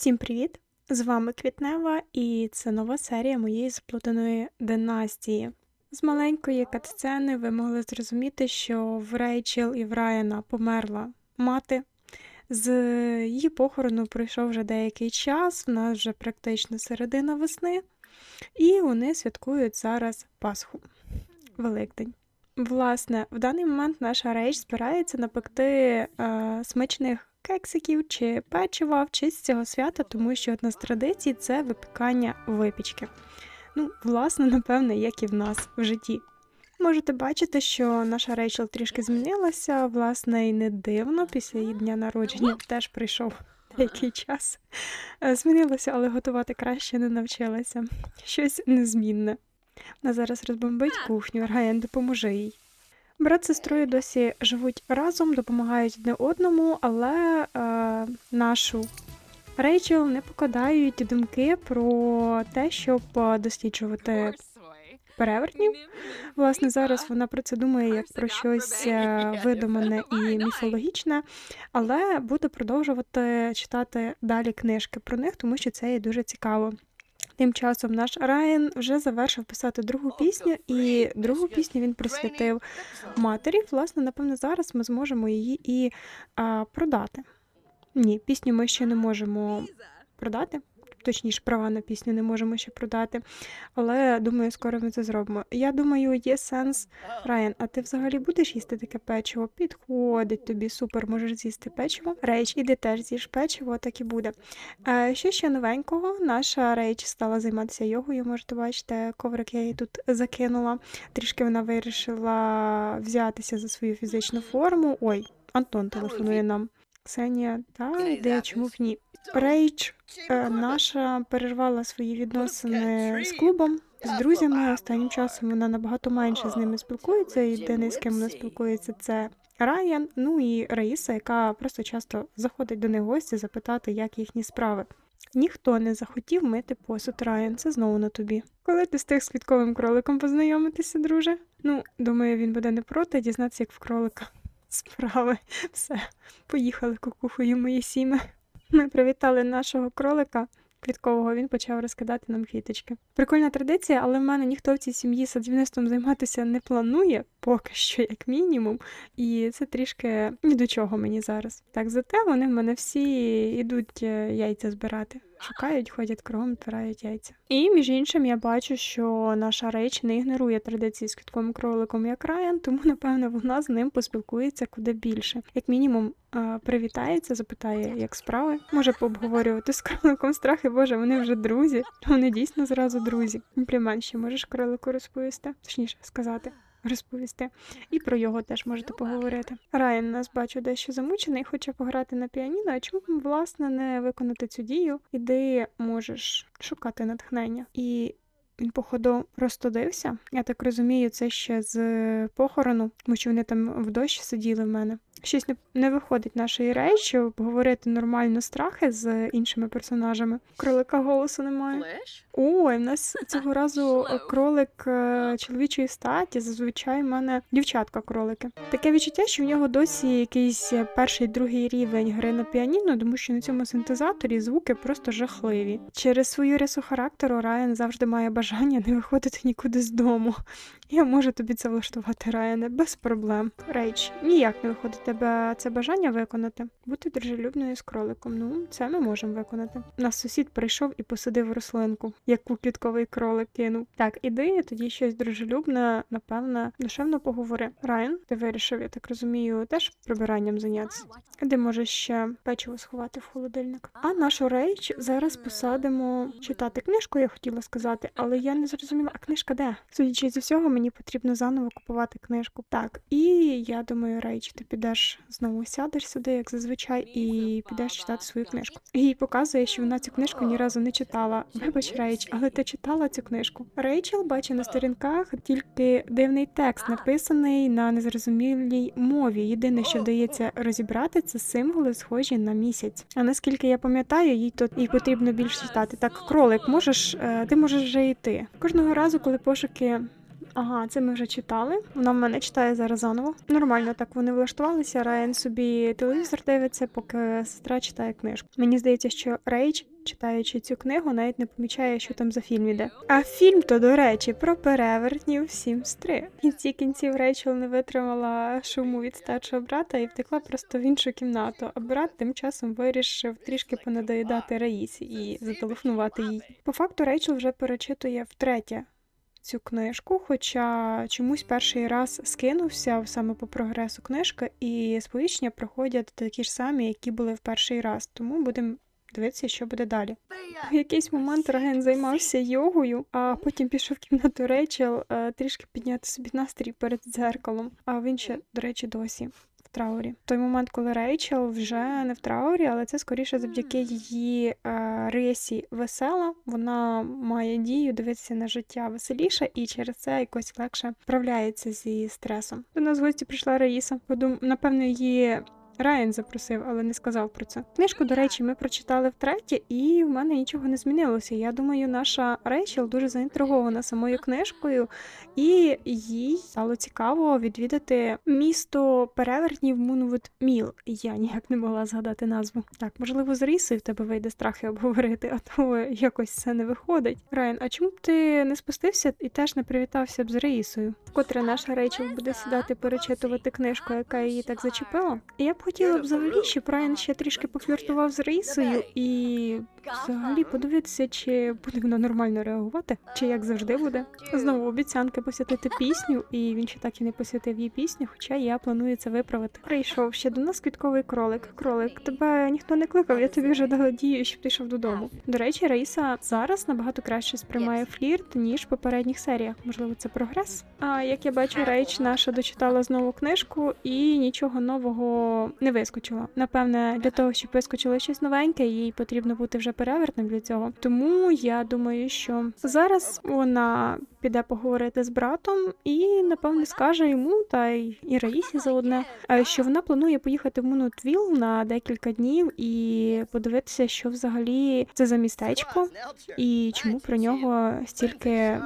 Всім привіт! З вами Квітнева, і це нова серія моєї заплутаної династії. З маленької катсцени ви могли зрозуміти, що в Рейчел і в Райана померла мати. З її похорону пройшов вже деякий час, в нас вже практично середина весни, і вони святкують зараз Пасху, Великдень. Власне, в даний момент наша рейч збирається напекти е, смачних кексиків чи печива в честь цього свята, тому що одна з традицій це випікання випічки. Ну, власне, напевне, як і в нас в житті. Можете бачити, що наша Рейчел трішки змінилася, власне, і не дивно, після її дня народження теж прийшов деякий час. Е, Змінилася, але готувати краще не навчилася. Щось незмінне. Вона зараз розбомбить кухню, Райан допоможе їй. Брат з сестрою досі живуть разом, допомагають одне одному, але е, нашу Рейчел не покидають думки про те, щоб е, досліджувати перевертнів. Власне, зараз вона про це думає як про щось е, видумане і міфологічне, але буде продовжувати читати далі книжки про них, тому що це є дуже цікаво. Тим часом наш Райан вже завершив писати другу пісню, і другу пісню він присвятив матері. Власне, напевно, зараз ми зможемо її і а, продати. Ні, пісню ми ще не можемо продати. Точніше, права на пісню не можемо ще продати, але думаю, скоро ми це зробимо. Я думаю, є сенс. Райан, а ти взагалі будеш їсти таке печиво? Підходить тобі, супер, можеш з'їсти печиво. Рейч, іди теж з'їж печиво, так і буде. Що ще новенького? Наша Рейч стала займатися йогою. Можете бачити, коврик я її тут закинула. Трішки вона вирішила взятися за свою фізичну форму. Ой, Антон телефонує нам. Ксенія, та ідея, чому б ні? Рейч е, наша перервала свої відносини з клубом, з друзями. Останнім часом вона набагато менше з ними спілкується. Єдиний, з ким вона спілкується, це Райан, ну і Раїса, яка просто часто заходить до них гості запитати, як їхні справи. Ніхто не захотів мити посуд Райан, це знову на тобі. Коли ти встиг з квітковим кроликом познайомитися, друже? Ну, думаю, він буде не проти дізнатися, як в кролика справи. Все, поїхали кукухою мої сіми. Ми привітали нашого кролика квіткового, він почав розкидати нам квіточки. Прикольна традиція, але в мене ніхто в цій сім'ї садівництвом займатися не планує, поки що, як мінімум. І це трішки ні до чого мені зараз. Так, зате вони в мене всі йдуть е, яйця збирати. Шукають, ходять кругом, збирають яйця. І між іншим я бачу, що наша реч не ігнорує традиції з квітковим кроликом як Райан, тому напевно вона з ним поспілкується куди більше. Як мінімум, привітається, запитає, як справи. Може пообговорювати з кроликом страхи, боже, вони вже друзі. Вони дійсно зразу друзі. Комплімент ще можеш кролику розповісти, точніше сказати. Розповісти. І про його теж можете поговорити. Райан нас бачу дещо замучений, хоче пограти на піаніно. А чому власне не виконати цю дію? Іди можеш шукати натхнення. І він, походу, розтудився. Я так розумію, це ще з похорону, тому що вони там в дощ сиділи в мене. Щось не, не виходить нашої речі, обговорити нормально страхи з іншими персонажами. Кролика голосу немає. Ой, в нас цього разу кролик е, чоловічої статі. Зазвичай в мене дівчатка кролики. Таке відчуття, що в нього досі якийсь перший другий рівень гри на піаніно, тому що на цьому синтезаторі звуки просто жахливі. Через свою рису характеру Райан завжди має бажання не виходити нікуди з дому. Я можу тобі це влаштувати, Райане, без проблем. Рейч, ніяк не виходить тебе це бажання виконати. Бути дружелюбною з кроликом. Ну, це ми можемо виконати. Нас сусід прийшов і посадив рослинку, яку квітковий кролик кинув. Так, іди, тоді щось дружелюбне, напевно, душевно поговори. Райан, ти вирішив, я так розумію, теж прибиранням зайнятися. Де можеш ще печиво сховати в холодильник. А нашу рейч зараз посадимо читати книжку, я хотіла сказати, але я не зрозуміла, а книжка де? Судячи зі всього, мені потрібно заново купувати книжку. Так, і я думаю, рейч, ти підеш знову сядеш сюди, як зазвичай, і підеш читати свою книжку. І показує, що вона цю книжку ні разу не читала. Вибач, Рейч, але ти читала цю книжку. Рейчел бачить на сторінках тільки дивний текст, написаний на незрозумілій мові. Єдине, що вдається розібрати, це символи, схожі на місяць. А наскільки я пам'ятаю, їй тут їй потрібно більше читати. Так, кролик, можеш, е, ти можеш вже йти. Кожного разу, коли пошуки Ага, це ми вже читали. Вона в мене читає зараз заново. Нормально так вони влаштувалися. Райан собі телевізор дивиться, поки сестра читає книжку. Мені здається, що Рейч, читаючи цю книгу, навіть не помічає, що там за фільм іде. А фільм то, до речі, про перевертнів Sims 3. В кінці кінців Рейчел не витримала шуму від старшого брата і втекла просто в іншу кімнату. А брат тим часом вирішив трішки понадоїдати Раїсі і зателефонувати їй. По факту Рейчел вже перечитує втретє цю книжку, хоча чомусь перший раз скинувся саме по прогресу книжки, і сповіщення проходять такі ж самі, які були в перший раз. Тому будемо дивитися, що буде далі. В якийсь момент Раген займався йогою, а потім пішов в кімнату Рейчел е, трішки підняти собі настрій перед дзеркалом. А він ще, до речі, досі. Траурі. Той момент, коли Рейчел вже не в траурі, але це скоріше завдяки її е, рисі весела. Вона має дію дивитися на життя веселіше і через це якось легше справляється зі стресом. До нас в гості прийшла Раїса. Подум... Напевно, її Райан запросив, але не сказав про це. Книжку, до речі, ми прочитали втретє, і в мене нічого не змінилося. Я думаю, наша Рейчел дуже заінтригована самою книжкою, і їй стало цікаво відвідати місто перевертнів Мунвуд Міл. Я ніяк не могла згадати назву. Так, можливо, з Рісою в тебе вийде страхи обговорити, а то якось це не виходить. Райан, а чому б ти не спустився і теж не привітався б з Раїсою? Вкотре наша Рейчел буде сідати перечитувати книжку, яка її так зачепила. І я б хотіла б взагалі, щоб Райан ще трішки пофліртував з Раїсою і взагалі подивитися, чи буде вона нормально реагувати, чи як завжди буде. Знову обіцянки посвятити пісню, і він ще так і не посвятив їй пісню, хоча я планую це виправити. Прийшов ще до нас квітковий кролик. Кролик, тебе ніхто не кликав, я тобі вже дала дію, щоб ти йшов додому. До речі, Раїса зараз набагато краще сприймає флірт, ніж в попередніх серіях. Можливо, це прогрес. А як я бачу, Рейч наша дочитала знову книжку і нічого нового не вискочило. Напевне, для того, щоб вискочило щось новеньке, їй потрібно бути вже перевертним для цього. Тому я думаю, що зараз вона піде поговорити з братом і напевне скаже йому та й і Раїсі заодне, е, що вона планує поїхати в Мунутвіл на декілька днів і подивитися, що взагалі це за містечко і чому про нього стільки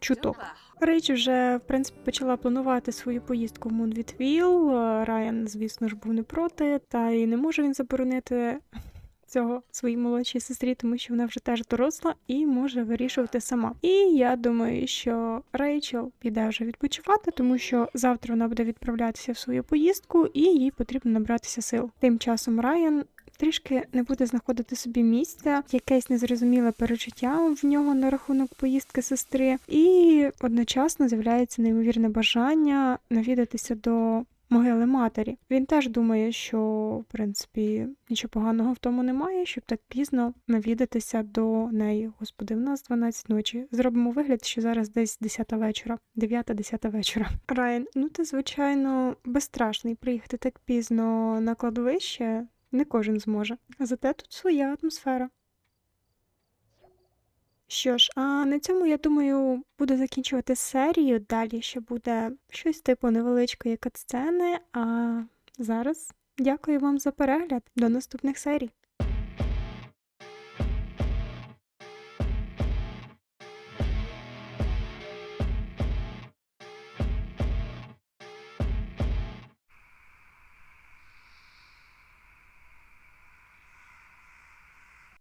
чуток. Рейч вже в принципі почала планувати свою поїздку в Мунвітвіл. Райан, звісно ж, був не проти, та й не може він заборонити цього своїй молодшій сестрі, тому що вона вже теж доросла і може вирішувати сама. І я думаю, що Рейчел піде вже відпочивати, тому що завтра вона буде відправлятися в свою поїздку, і їй потрібно набратися сил. Тим часом Райан. Трішки не буде знаходити собі місця, якесь незрозуміле перечуття в нього на рахунок поїздки сестри, і одночасно з'являється неймовірне бажання навідатися до могили матері. Він теж думає, що в принципі нічого поганого в тому немає, щоб так пізно навідатися до неї. Господи, в нас 12 ночі. Зробимо вигляд, що зараз десь 10 вечора, 9-10 вечора. Райан, ну ти звичайно безстрашний приїхати так пізно на кладовище. Не кожен зможе. Зате тут своя атмосфера. Що ж, а на цьому, я думаю, буду закінчувати серію. Далі ще буде щось типу невеличкої катсцени. А зараз дякую вам за перегляд. До наступних серій.